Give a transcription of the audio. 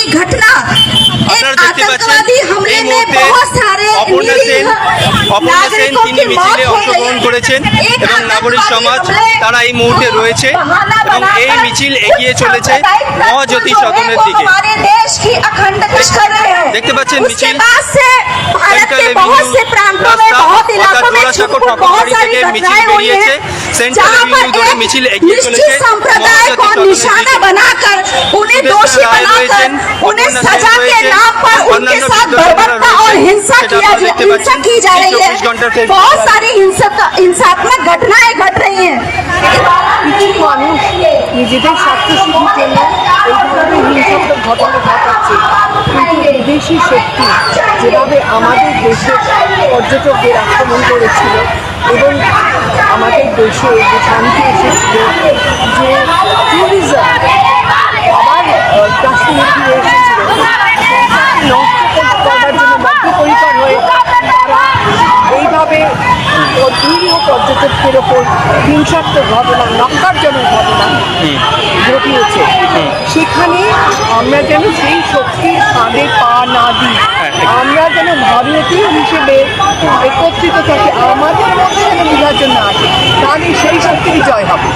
हुई घटना एक আপনারা দেখতে পাচ্ছেন आतंकवादी हमले এই में মুহূর্তে बहुत सारे অপর্ণা সেন निरीह অপর্ণা সেন नागरिकों তিনি की मौत মিছিলে हो অংশগ্রহণ गई। করেছেন एक এবং নাগরিক आतंकवादी সমাজ हमले তারা এই মুহূর্তে को রয়েছে बहाना এবং এই बनाकर মিছিল এগিয়ে उस চলেছে सांप्रदायिक तत्व মহাজ্যোতি जो है সদনের वो দিকে हमारे देश की अखंडता कर रहे हैं দেখতে পাচ্ছেন उसके মিছিল बाद से भारत সেন্ট্রাল के बहुत এভিনিউ से प्रांतों में রাস্তা बहुत অর্থাৎ इलाकों में জোড়াসাঁকো छुपकर बहुत ঠকাবাড়ি सारी থেকে মিছিল घटनाएं हुई বেরিয়েছে हैं সেন্ট্রাল जहाँ पर এভিনিউ ধরে एक মিছিল এগিয়ে চলেছে निश्चित संप्रदाय को মহাজ্যোতি সদনের निशाना দিকে। बनाकर उन्हें सुदेश दोषी राय बनाकर রয়েছেন, उन्हें অপর্ণা सजा সেন के রয়েছেন, नाम पर उनके অন্যান্য साथ বিদ্রোহীরা बर्बरता और রয়েছেন, हिंसा সেটা किया আপনারা দেখতে हिंसा পাচ্ছেন। की जा এই रही 24 ঘন্টার है Facebook बहुत live। सारी हिंसक हिंसात्मक घटनाएं घट रही हैं কিছু মানুষ নিজেদের স্বার্থসিদ্ধির জন্য এই ধরনের হিংসাত্মক ঘটনা ঘটাচ্ছে কিন্তু বিদেশি শক্তি যেভাবে আমাদের দেশের পর্যটকদের আক্রমণ করেছিল এবং আমাদের দেশে যে শান্তি এসেছিল যে ট্যুরিজম আবার আহ, কাশ্মীরে ফিরে এসেছিল নষ্ট বদ্ধপরিকর হয়ে তারা এইভাবে নিরীহ পর্যটকদের ওপর হিংসাত্মক ঘটনা নক্কারজনক ঘটনা ঘটিয়েছে সেখানে আমরা যেন সেই শক্তির ফাঁদে পা না দিই আমরা যেন ভারতীয় হিসেবে একত্রিত থাকি আমাদের মধ্যে যেন বিভাজন না আসে তাহলে সেই শক্তির জয় হবে।